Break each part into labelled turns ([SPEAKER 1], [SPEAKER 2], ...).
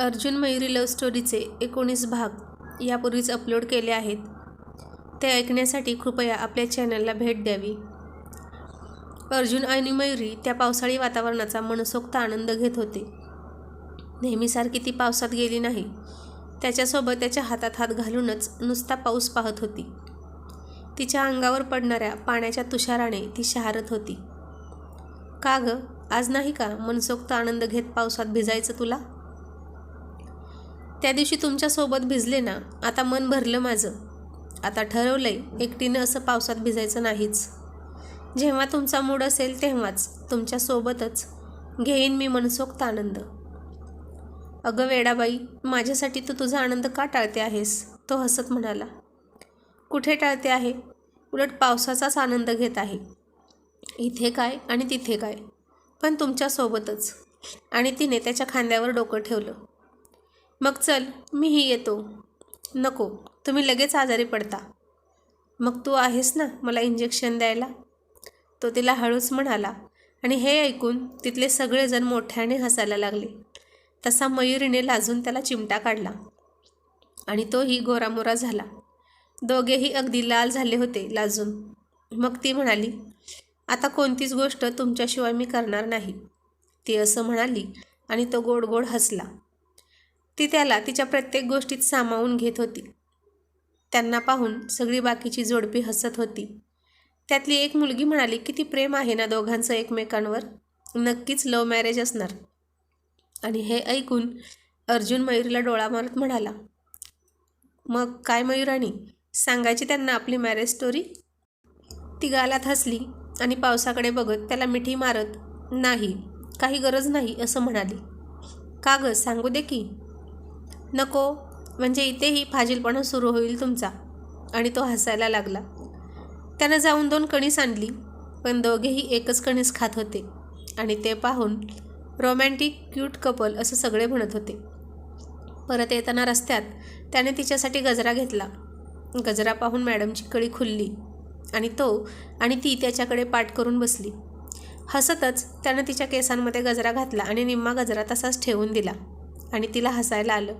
[SPEAKER 1] Arjun Mayuri love स्टोरीचे एकोणीस भाग यापूर्वीच अपलोड केले आहेत. ते ऐकण्यासाठी कृपया आपल्या चॅनलला भेट द्यावी. अर्जुन आणि मयुरी त्या पावसाळी वातावरणाचा मनसोक्त आनंद घेत होते. नेहमीसारखी ती पावसात गेली नाही. त्याच्यासोबत त्याच्या हातात हात घालूनच नुसता पाऊस पाहत होती. तिच्या अंगावर पडणाऱ्या पाण्याच्या तुषाराने ती शहारत होती. का ग? आज नाही का मनसोक्त आनंद घेत पावसात भिजायचं तुला? त्या दिवशी तुमच्यासोबत भिजले ना आता मन भरलं माझं. आता ठरवलंय एकटीनं असं पावसात भिजायचं नाहीच. जेव्हा तुमचा मूड असेल तेव्हाच तुमच्यासोबतच. घेईन मी मनसोक्त आनंद. अगं वेडाबाई माझ्यासाठी तू तुझा आनंद का टाळते आहेस? तो हसत म्हणाला. कुठे टाळते आहे? उलट पावसाचाच आनंद घेत आहे. इथे काय आणि तिथे काय? पण तुमच्यासोबतच. आणि तिने त्याच्या खांद्यावर डोकं ठेवलं. मग चल मीही येतो. नको तुम्ही लगेच आजारी पडता. मग तू आहेस ना मला इंजेक्शन द्यायला? तो तिला हळूच म्हणाला. आणि हे ऐकून तिथले सगळेजण मोठ्याने हसायला लागले. तसा मयुरीने लाजून त्याला चिमटा काढला. आणि तोही गोरामोरा झाला. दोघेही अगदी लाल झाले होते लाजून. मग ती म्हणाली आता कोणतीच गोष्ट तुमच्याशिवाय मी करणार नाही. ती असं म्हणाली आणि तो गोड गोड हसला. ती त्याला तिच्या प्रत्येक गोष्टीत सामावून घेत होती. त्यांना पाहून सगळी बाकीची जोडपी हसत होती. त्यातली एक मुलगी म्हणाली किती प्रेम आहे ना दोघांचं एकमेकांवर? नक्कीच लव्ह मॅरेज असणार. आणि हे ऐकून अर्जुन मयुरीला डोळा मारत म्हणाला मग काय मयुराणी सांगायची त्यांना आपली मॅरेज स्टोरी ती गालात हसली आणि पावसाकडे बघत त्याला मिठी मारत नाही काही गरज नाही असं म्हणाली. का गं सांगू दे की? नको. म्हणजे इथेही फाजीलपणा सुरू होईल तुमचा. आणि तो हसायला लागला. त्यानं जाऊन दोन कणीस आणली. पण दोघेही एकच कणीस खात होते. आणि ते पाहून रोमॅन्टिक क्यूट कपल असं सगळे म्हणत होते. परत येताना रस्त्यात त्याने तिच्यासाठी गजरा घेतला. गजरा पाहून मॅडमची कळी खुलली. आणि तो आणि ती त्याच्याकडे पाठ करून बसली. हसतच त्यानं तिच्या केसांमध्ये गजरा घातला आणि निम्मा गजरा तसाच ठेवून दिला. आणि तिला हसायला आलं.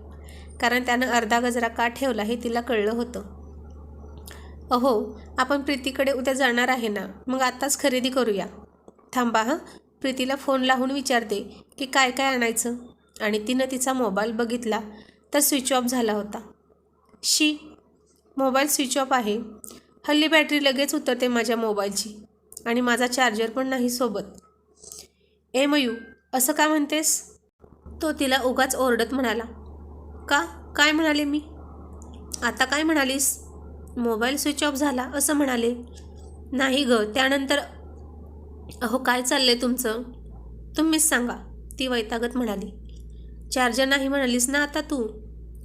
[SPEAKER 1] कारण त्यानं अर्धा गजरा का ठेवला हे तिला कळलं होतं. अहो आपण प्रीतीकडे उद्या जाणार आहे ना मग आत्ताच खरेदी करूया. थांबा हां प्रीतीला फोन लावून विचारते की काय काय आणायचं? आणि तिनं तिचा मोबाईल बघितला तर स्विच ऑफ झाला होता. शी मोबाईल स्विच ऑफ आहे. हल्ली बॅटरी लगेच उतरते माझ्या मोबाईलची आणि माझा चार्जर पण नाही सोबत. ए मयू असं का म्हणतेस? तो तिला उगाच ओरडत म्हणाला. का? काय म्हणाले मी? आता काय म्हणालीस? मोबाईल स्विच ऑफ झाला असं म्हणाले. नाही ग त्यानंतर अहो काय चाललं आहे तुमचं? तुम्हीच सांगा ती वैतागत म्हणाली. चार्जर नाही म्हणालीस ना आता तू?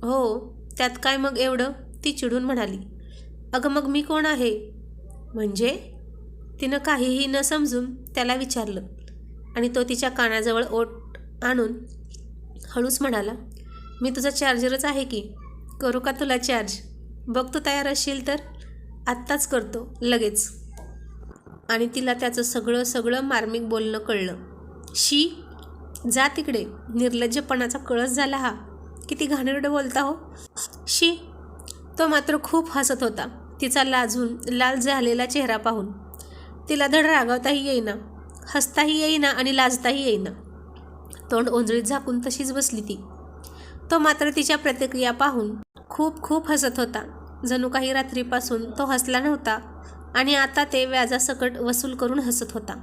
[SPEAKER 1] हो त्यात काय मग एवढं? ती चिडून म्हणाली. अगं मग मी कोण आहे? म्हणजे? तिनं काहीही न समजून त्याला विचारलं आणि तो तिच्या कानाजवळ ओट आणून हळूच म्हणाला मी तुझा चार्जरच आहे की? करू का तुला चार्ज? बघ तू तयार असशील तर. आत्ताच करतो लगेच. आणि तिला त्याचं सगळं सगळं मार्मिक बोलणं कळलं. शी जा तिकडे. निर्लज्जपणाचा कळस झाला हा. किती घाणेरडं बोलता हो. शी तो मात्र खूप हसत होता. तिचा लाजून लाल झालेला चेहरा पाहून. तिला धड रागावताही येईना. हसताही येईना आणि लाजताही येईना. तोंड ओंजळीत झाकून तशीच बसली ती. तो मात्र तिच्या प्रतिक्रिया पाहून खूप खूप हसत होता. जणू काही रात्रीपासून तो हसला नव्हता आणि आता ते व्याजासकट वसूल करून हसत होता.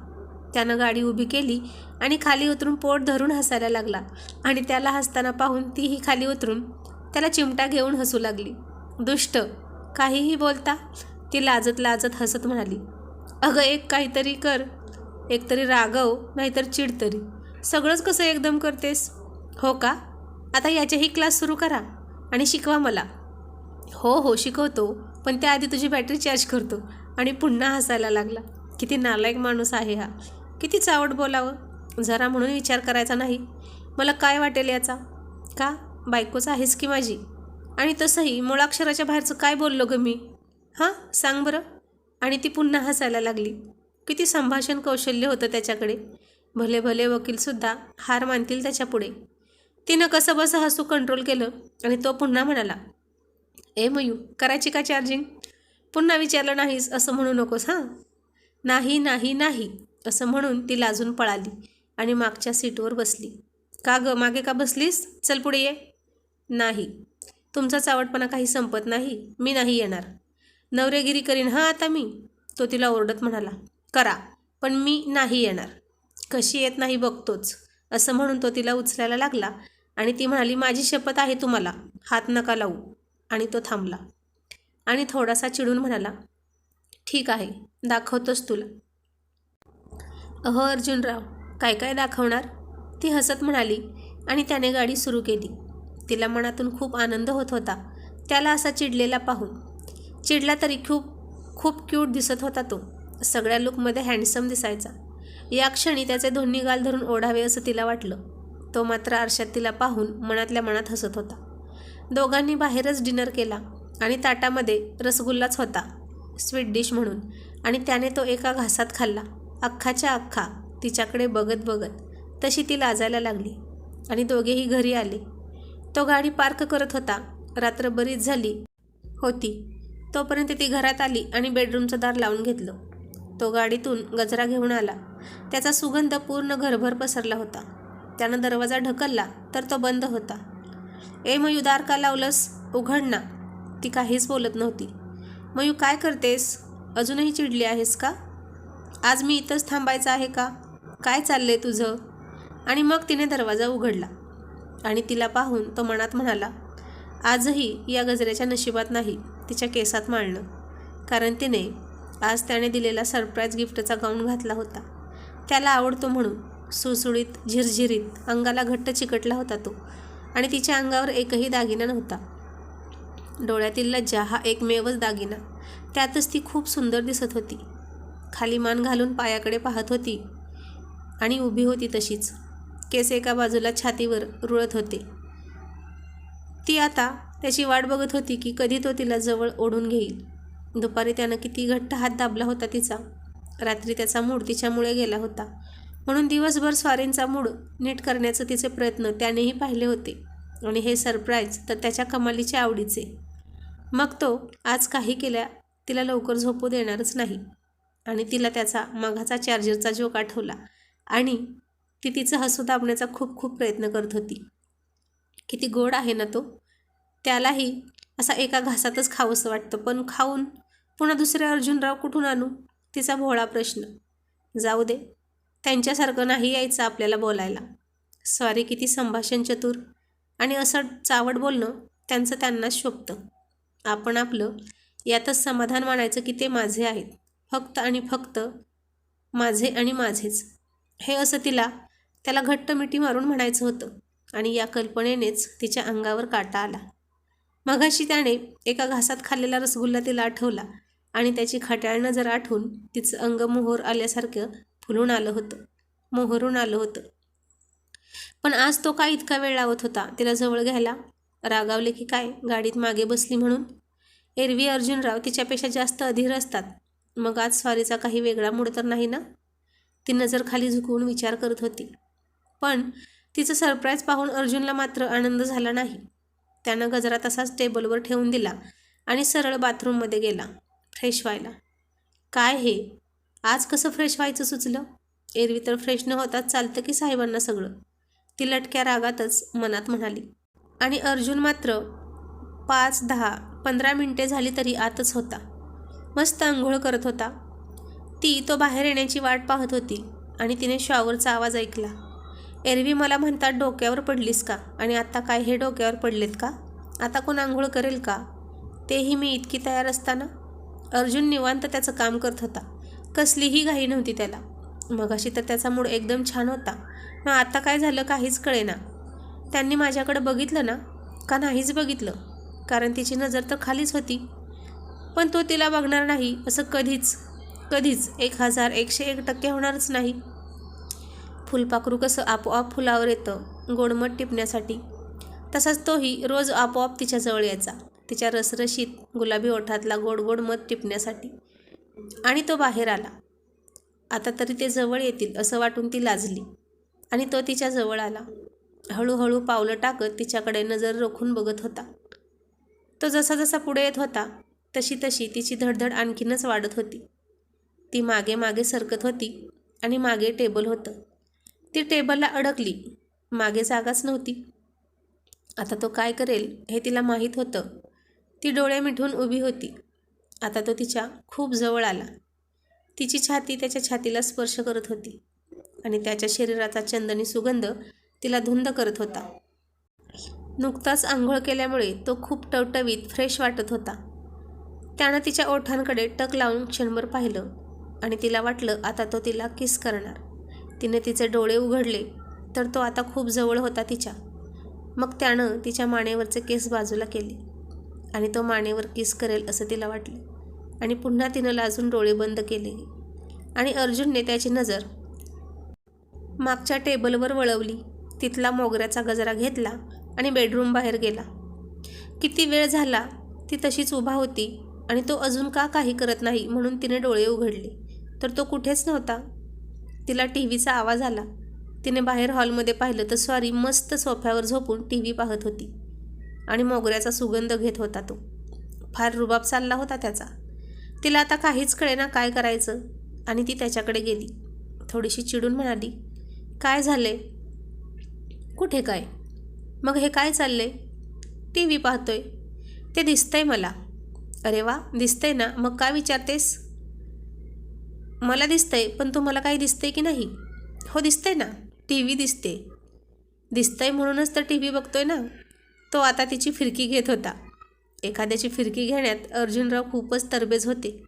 [SPEAKER 1] त्यानं गाडी उभी केली आणि खाली उतरून पोट धरून हसायला लागला आणि त्याला हसताना पाहून तीही खाली उतरून त्याला चिमटा घेऊन हसू लागली. दुष्ट काहीही बोलता ती लाजत लाजत हसत म्हणाली अगं एक काहीतरी कर. एकतरी रागव नाहीतर चिड तरी. सगळंच कसं एकदम करतेस? हो का? आता याचेही क्लास सुरू करा आणि शिकवा मला. हो हो शिकवतो. पण त्याआधी तुझी बॅटरी चार्ज करतो. आणि पुन्हा हसायला लागला. किती नालायक माणूस आहे हा. किती चावट बोलावं. जरा म्हणून विचार करायचा नाही. मला काय वाटेल याचा? का? बायकोच आहेस की माझी? आणि तसंही मुळाक्षराच्या बाहेरचं काय बोललो ग मी? हां सांग बरं. आणि ती पुन्हा हसायला लागली. किती संभाषण कौशल्य होतं त्याच्याकडे. भले भले वकीलसुद्धा हार मानतील त्याच्यापुढे. तिनं कसं बसं हसू कंट्रोल केलं आणि तो पुन्हा म्हणाला ए मयू करायची का चार्जिंग पुन्हा विचारलं नाहीस असं म्हणू नकोस हां? नाही नाही नाही असं म्हणून ती लाजून पळाली आणि मागच्या सीटवर बसली. का ग मागे का बसलीस? चल पुढे ये. नाही तुमचा चावटपणा काही संपत नाही मी नाही येणार. नवरेगिरी करीन हां आता मी? तो तिला ओरडत म्हणाला करा पण मी नाही येणार. कशी येत नाही बघतोच असं म्हणून तो तिला उचलायला लागला आणि ती म्हणाली माझी शपथ आहे तुम्हाला. हात नका लावू. आणि तो थांबला. आणि थोडासा चिडून म्हणाला ठीक आहे दाखवतोस तुला. अहो अर्जुनराव काय काय दाखवणार? ती हसत म्हणाली आणि त्याने गाडी सुरू केली. तिला मनातून खूप आनंद होत होता. त्याला असा चिडलेला पाहून. चिडला तरी खूप खूप क्यूट दिसत होता तो. सगळ्या लुकमध्ये हँडसम दिसायचा. या क्षणी त्याचे दोन्ही गाल धरून ओढावे असं तिला वाटलं. तो मात्र आरशात तिला पाहून मनातल्या मनात हसत होता. दोघांनी बाहेरच डिनर केला आणि ताटामध्ये रसगुल्लाच होता स्वीट डिश म्हणून. आणि त्याने तो एका घासात खाल्ला. अख्खाच्या अख्खा तिच्याकडे बघत बघत तशी ती लाजायला लागली आणि दोघेही घरी आले. तो गाडी पार्क करत होता. रात्र बरीच झाली होती. तोपर्यंत ती घरात आली आणि बेडरूमचं दार लावून घेतलं. तो गाडीतून गजरा घेऊन आला. त्याचा सुगंध पूर्ण घरभर पसरला होता. त्यानं दरवाजा ढकलला तर तो बंद होता. ए मयू दार का लावलंस? उघड ना. ती काहीच बोलत नव्हती. मयू काय करतेस? अजूनही चिडली आहेस का? आज मी इथंच थांबायचं आहे का? काय चाललंय तुझं? आणि मग तिने दरवाजा उघडला आणि तिला पाहून तो मनात म्हणाला आजही या गजऱ्याच्या नशिबात नाही तिच्या केसात माळणं. कारण तिने आज त्याने दिलेला सरप्राईज गिफ्टचा गाऊन घातला होता. त्याला आवडतो म्हणून सुळसुळीत झिरझिरीत अंगाला घट्ट चिकटला होता तो आणि तिच्या अंगावर एकही दागिना नव्हता. डोळ्यातील लज्जा हा एकमेवच दागिना. त्यातच ती खूप सुंदर दिसत होती. खाली मान घालून पायाकडे पाहत होती आणि उभी होती तशीच. केस एका बाजूला छातीवर रुळत होते. ती आता त्याची वाट बघत होती की कधी तो तिला जवळ ओढून घेईल. दुपारी त्यानं किती घट्ट हात दाबला होता तिचा. रात्री त्याचा मूड तिच्यामुळे गेला होता. म्हणून दिवसभर स्वारींचा मूड नीट करण्याचे तिचे प्रयत्न त्यानेही पाहिले होते. आणि हे सरप्राईज तर त्याच्या कमालीचे आवडीचे. मग तो आज काही केल्या तिला लवकर झोपू देणारच नाही. आणि तिला त्याचा मागाचा चार्जरचा जोक आठवला आणि ती तिचं हसू दाबण्याचा खूप खूप प्रयत्न करत होती. किती गोड आहे ना तो. त्यालाही असा एका घासातच खावंसं वाटतं. पण खाऊन पुन्हा दुसरे अर्जुनराव कुठून आणू? तिचा भोळा प्रश्न. जाऊ दे. त्यांच्यासारखं नाही यायचं आपल्याला बोलायला. सॉरी किती संभाषण चतुर. आणि असं चावट बोलणं त्यांचं त्यांनाच शोभतं. आपण आपलं यातच समाधान मानायचं की ते माझे आहेत. फक्त आणि फक्त माझे आणि माझेच. हे असं तिला त्याला घट्ट मिठी मारून म्हणायचं होतं आणि या कल्पनेनेच तिच्या अंगावर काटा आला. मगाशी त्याने एका घासात खाल्लेला रसगुल्ला तिला आठवला आणि त्याची खट्याळ जर आठवून तिचं अंग मोहर आल्यासारखं फुलून आलं होतं. मोहरून आलं होतं. पण आज तो काय इतका वेळ लावत होता? तिला जवळ घ्यायला? रागावले की काय? गाडीत मागे बसली म्हणून? एरवी अर्जुनराव तिच्यापेक्षा जास्त अधीर असतात. मग आज स्वारीचा काही वेगळा मूड तर नाही ना? ती नजर खाली झुकवून विचार करत होती. पण तिचं सरप्राईज पाहून अर्जुनला मात्र आनंद झाला नाही. त्यानं गजरा तसाच टेबलवर ठेवून दिला आणि सरळ बाथरूममध्ये गेला फ्रेश व्हायला. काय हे? आज कसं फ्रेश व्हायचं सुचलं? एरवी तर फ्रेश न होताच चालतं की साहेबांना सगळं? ती लटक्या रागातच मनात म्हणाली. आणि अर्जुन मात्र पाच दहा पंधरा मिनटे झाली तरी आतच होता. मस्त आंघोळ करत होता. ती तो बाहेर येण्याची वाट पाहत होती आणि तिने शॉवरचा आवाज ऐकला. एरवी मला म्हणतात डोक्यावर पडलीस का? आणि आता काय हे डोक्यावर पडलेत का? आता कोण आंघोळ करेल का? तेही मी इतकी तयार असताना? अर्जुन निवांत त्याचं काम करत होता. कसलीही घाई नव्हती त्याला. मगाशी तर त्याचा मूड एकदम छान होता. मग आता काय झालं काहीच कळेना. त्यांनी माझ्याकडे बघितलं ना का नाहीच बघितलं. कारण तिची नजर तर खालीच होती. पण तो तिला बघणार नाही असं कधीच कधीच एक हजार एकशे एक टक्के होणारच नाही. फुलपाखरू कसं आपोआप फुलावर येतं गोडमट टिपण्यासाठी. तसाच तोही रोज आपोआप तिच्याजवळ यायचा तिच्या रसरशीत गुलाबी ओठातला गोड गोड मध टिपण्यासाठी. आणि तो बाहेर आला. आता तरी ते जवळ येतील असं वाटून ती लाजली आणि तो तिच्या जवळ आला. हळूहळू पावलं टाकत तिच्याकडे नजर रोखून बघत होता. तो जसा जसा पुढे येत होता तशी तशी तिची धडधड आणखीनच वाढत होती. ती मागे मागे सरकत होती आणि मागे टेबल होतं. ती टेबलला अडकली मागे जागाच नव्हती. आता तो काय करेल हे तिला माहीत होतं. ती डोळे मिठून उभी होती. आता तो तिच्या खूप जवळ आला. तिची छाती त्याच्या छातीला स्पर्श करत होती आणि त्याच्या शरीराचा चंदनी सुगंध तिला धुंद करत होता. नुकताच आंघोळ केल्यामुळे तो खूप टवटवीत फ्रेश वाटत होता. त्यानं तिच्या ओठांकडे टक लावून क्षणभर पाहिलं आणि तिला वाटलं आता तो तिला किस करणार. तिने तिचे डोळे उघडले तर तो आता खूप जवळ होता तिच्या. मग त्यानं तिच्या मानेवरचे केस बाजूला केले आणि तो मानेवर किस करेल असं तिला वाटलं. आणि पुन्हा तिनं लाजून डोळे बंद केले. आणि अर्जुनने त्याची नजर मागच्या टेबलवर वळवली. तिथला मोगऱ्याचा गजरा घेतला आणि बेडरूम बाहेर गेला. किती वेळ झाला ती तशीच उभा होती आणि तो अजून का काही करत नाही म्हणून तिने डोळे उघडले. तर तो कुठेच नव्हता. तिला टी व्हीचा आवाज आला. तिने बाहेर हॉलमध्ये पाहिलं तर स्वारी मस्त सोफ्यावर झोपून टी व्ही पाहत होती आणि मोगऱ्याचा सुगंध घेत होता तो. फार रुबाब चालला होता त्याचा. तिला आता काहीच कळेना काय करायचं. आणि ती त्याच्याकडे गेली. थोडीशी चिडून म्हणाली काय झाले? कुठे काय? मग हे काय चालले टी व्ही पाहतोय. ते दिसतंय मला. अरे वा दिसतंय ना. मग काय विचारतेस? मला दिसतंय पण तुम्हाला काही दिसतंय की नाही? हो दिसतंय ना. टी व्ही दिसते. दिसतंय म्हणूनच तर टी व्ही बघतोय ना. तो आता तिची फिरकी घेत होता. एखाद्याची फिरकी घेण्यात अर्जुनराव खूपच तरबेज होते.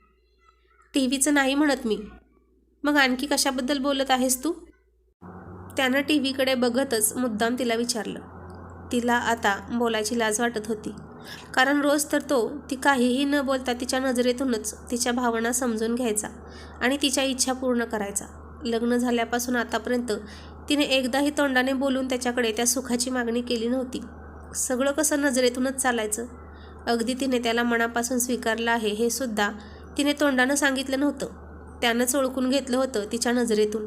[SPEAKER 1] टी व्हीचं नाही म्हणत मी. मग आणखी कशाबद्दल बोलत आहेस तू? त्यानं टी व्हीकडे बघतच मुद्दाम तिला विचारलं. तिला आता बोलायची लाज वाटत होती. कारण रोज तर तो ती काहीही न बोलता तिच्या नजरेतूनच तिच्या भावना समजून घ्यायचा आणि तिच्या इच्छा पूर्ण करायचा. लग्न झाल्यापासून आतापर्यंत तिने एकदाही तोंडाने बोलून त्याच्याकडे त्या सुखाची मागणी केली नव्हती. सगळं कसं नजरेतूनच चालायचं? अगदी तिने त्याला मनापासून स्वीकारलं आहे हे सुद्धा तिने तोंडानं सांगितलं नव्हतं. त्यानंच ओळखून घेतलं होतं तिच्या नजरेतून.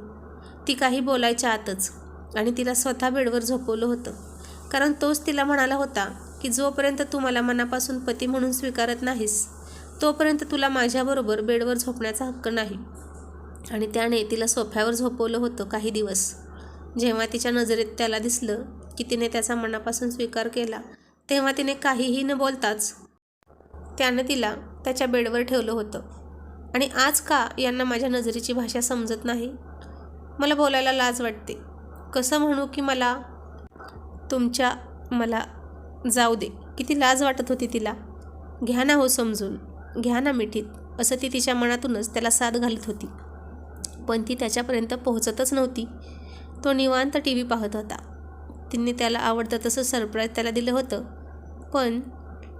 [SPEAKER 1] ती काही बोलायच्या आतच आणि तिला स्वतः बेडवर झोपवलं होतं. कारण तोच तिला म्हणाला होता की जोपर्यंत तू मला मनापासून पती म्हणून स्वीकारत नाहीस तोपर्यंत तुला माझ्याबरोबर बेडवर झोपण्याचा हक्क नाही. आणि त्याने तिला सोफ्यावर झोपवलं होतं काही दिवस. जेव्हा तिच्या नजरेत त्याला दिसलं की तिने त्याचा मनापासून स्वीकार केला तेव्हा तिने काहीही न बोलताच त्यानं तिला त्याच्या बेडवर ठेवलं होतं. आणि आज का यांना माझ्या नजरेची भाषा समजत नाही? मला बोलायला लाज वाटते. कसं म्हणू की मला तुमच्या मला जाऊ दे. किती लाज वाटत होती तिला. घ्या ना हो समजून. घ्या ना मिठीत. असं ती तिच्या मनातूनच त्याला साथ घालत होती. पण ती त्याच्यापर्यंत पोहोचतच नव्हती. तो निवांत टी व्ही पाहत होता. तिने त्याला आवडतं तसं सरप्राईज त्याला दिलं होतं. पण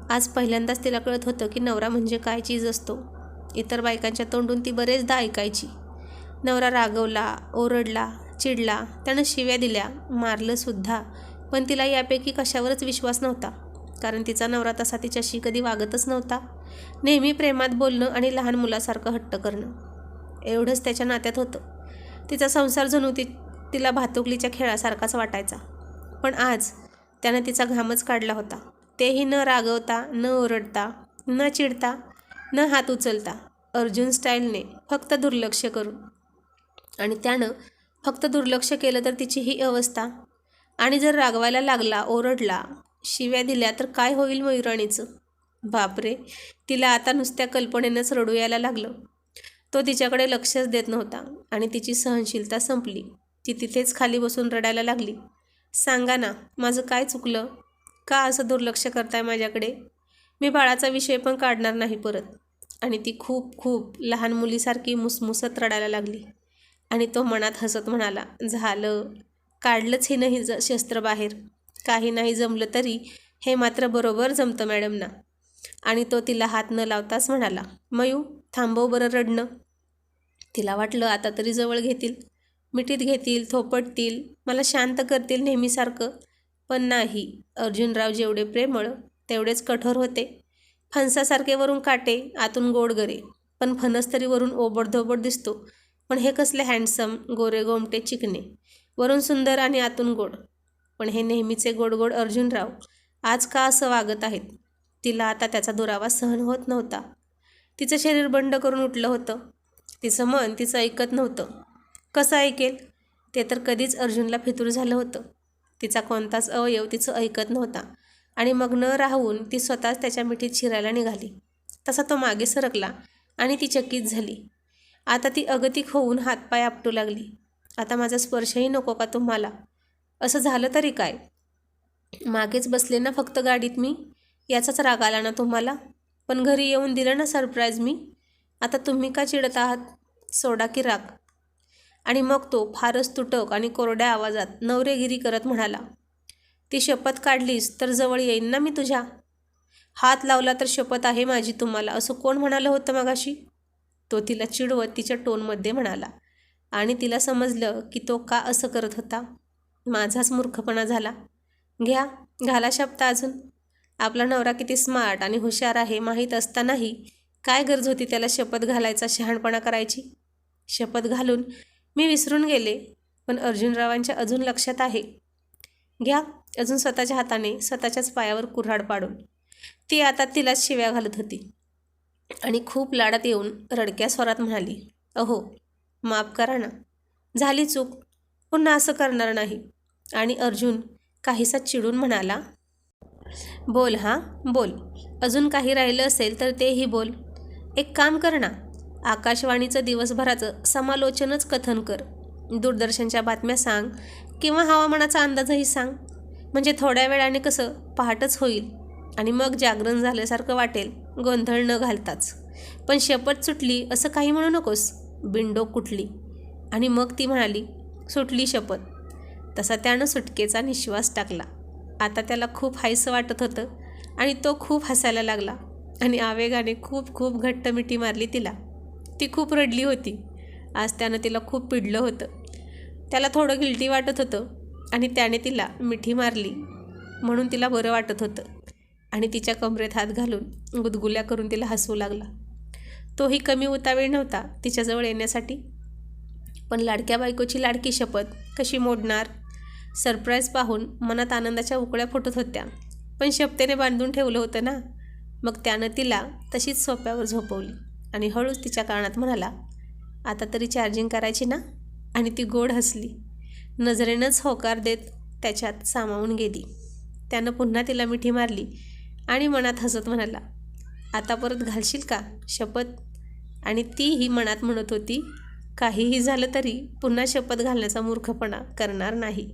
[SPEAKER 1] आज पहिल्यांदाच तिला कळत होतं की नवरा म्हणजे काय चीज असतो. इतर बायकांच्या तोंडून ती बरेचदा ऐकायची. नवरा रागवला ओरडला चिडला त्यानं शिव्या दिल्या मारलंसुद्धा पण तिला यापैकी कशावरच विश्वास नव्हता. कारण तिचा नवरा तसा तिच्याशी कधी वागतच नव्हता. नेहमी प्रेमात बोलणं आणि लहान मुलासारखं हट्ट करणं. एवढंच त्याच्या नात्यात होतं. तिचा संसार जणू ती तिला भातुकलीच्या खेळासारखाच वाटायचा. पण आज त्यानं तिचा घामच काढला होता. तेही न रागवता न ओरडता न चिडता न हात उचलता अर्जुन स्टाईलने फक्त दुर्लक्ष करून आणि त्यानं फक्त दुर्लक्ष केलं तर तिची ही अवस्था. आणि जर रागवायला लागला ओरडला शिव्या दिल्या तर काय होईल मयुराणीचं बापरे! तिला आता नुसत्या कल्पनेनंच रडू यायला लागलं. तो तिच्याकडे लक्षच देत नव्हता आणि तिची सहनशीलता संपली. ती तिथेच खाली बसून रडायला लागली. सांगा ना माझं काय चुकलं? का असं दुर्लक्ष करताय माझ्याकडे? मी बाळाचा विषय पण काढणार नाही परत. आणि ती खूप खूप लहान मुलीसारखी मुसमुसत रडायला लागली. आणि तो मनात हसत म्हणाला झालं. काढलंच हे नाही ज शस्त्र बाहेर. काही नाही जमलं तरी हे मात्र बरोबर जमतं मॅडम ना आणि तो तिला हात न लावताच म्हणाला मयू थांबव बरं रडणं. तिला वाटलं आता तरी जवळ घेतील. मिठीत घेतील थोपटतील. मला शांत करतील नेहमीसारखं. पण नाही. अर्जुनराव जेवढे प्रेमळ तेवढेच कठोर होते. फणसासारखे वरून काटे आतून गोड गरे. पण फणस तरी वरून ओबडधोबड दिसतो. पण हे कसले हँडसम गोरे गोमटे चिकणे वरून सुंदर आणि आतून गोड. पण हे नेहमीचे गोडगोड अर्जुनराव आज का असं वागत आहेत? तिला आता त्याचा दुरावा सहन होत नव्हता. तिचं शरीर बंड करून उठलं होतं. तिचं मन तिचं ऐकत नव्हतं. कसं ऐकेल? ते तर कधीच अर्जुनला फितूर झालं होतं. तिचा कोणताच अवयव तिचं ऐकत नव्हता. आणि मग न राहून ती स्वतःच त्याच्या मिठीत शिरायला निघाली. तसा तो मागे सरकला आणि ती चकित झाली. आता ती अगतिक होऊन हातपाय आपटू लागली. आता माझा स्पर्शही नको का तुम्हाला? असं झालं तरी काय? मागेच बसले ना फक्त गाडीत मी? याचाच राग आला ना तुम्हाला? पण घरी येऊन दिलं ना सरप्राईज मी? आता तुम्ही का चिडत आहात? सोडा की राग. आणि मग तो फारच तुटक आणि कोरड्या आवाजात नवरेगिरी करत म्हणाला ती शपथ काढलीस तर जवळ येईन ना मी तुझ्या? हात लावला तर शपथ आहे माझी तुम्हाला असं कोण म्हणालं होतं मगाशी? तो तिला चिडवत तिच्या टोनमध्ये म्हणाला आणि तिला समजलं की तो का असं करत होता? माझाच मूर्खपणा झाला. घ्या घाला शब्द अजून. आपला नवरा किती स्मार्ट आणि हुशार आहे माहीत असतानाही काय गरज होती त्याला शपथ घालायचा शहाणपणा करायची? शपथ घालून मी विसरून गेले पण अर्जुनरावांच्या अजून लक्षात आहे. घ्या अजून स्वतःच्या हाताने स्वतःच्याच पायावर कुऱ्हाड पाडून. ती आता तिलाच शिव्या घालत होती. आणि खूप लाडात येऊन रडक्या स्वरात म्हणाली अहो माफ करा ना. झाली चूक. पुन्हा असं करणार नाही. आणि अर्जुन काहीसा चिडून म्हणाला बोल हां बोल. अजून काही राहिलं असेल तर तेही बोल. एक काम कर ना. आकाशवाणीचं दिवसभराचं समालोचनच कथन कर. दूरदर्शनच्या बातम्या सांग किंवा हवामानाचा अंदाजही सांग. म्हणजे थोड्या वेळाने कसं पहाटच होईल आणि मग जागरण झाल्यासारखं वाटेल गोंधळ न घालताच. पण शपथ सुटली असं काही म्हणू नकोस बिंडो कुठली? आणि मग ती म्हणाली सुटली शपथ. तसा त्यानं सुटकेचा निश्वास टाकला. आता त्याला खूप हायसं वाटत होतं आणि तो खूप हसायला लागला आणि आवेगाने खूप खूप घट्ट मिठी मारली तिला. ती खूप रडली होती. आज त्यानं तिला खूप पिडलं होतं. त्याला थोडं गिल्टी वाटत होतं आणि त्याने तिला मिठी मारली म्हणून तिला बरं वाटत होतं. आणि तिच्या कमरेत हात घालून गुदगुल्या करून तिला हसवू लागला. तोही कमी उतावीळ नव्हता तिच्याजवळ येण्यासाठी. पण लाडक्या बायकोची लाडकी शपथ कशी मोडणार? सरप्राईज पाहून मनात आनंदाच्या उकळ्या फुटत होत्या. पण शपतेने बांधून ठेवलं होतं ना? मग त्यानं तिला तशीच सोप्यावर झोपवली. आणि हळूच तिच्या कानात म्हणाला आता तरी चार्जिंग करायची ना? आणि ती गोड हसली. नजरेनंच होकार देत त्याच्यात सामावून गेली. त्यानं पुन्हा तिला मिठी मारली आणि मनात हसत म्हणाला आता परत घालशील का शपथ? आणि तीही मनात म्हणत होती काहीही झालं तरी पुन्हा शपथ घालण्याचा मूर्खपणा करणार नाही.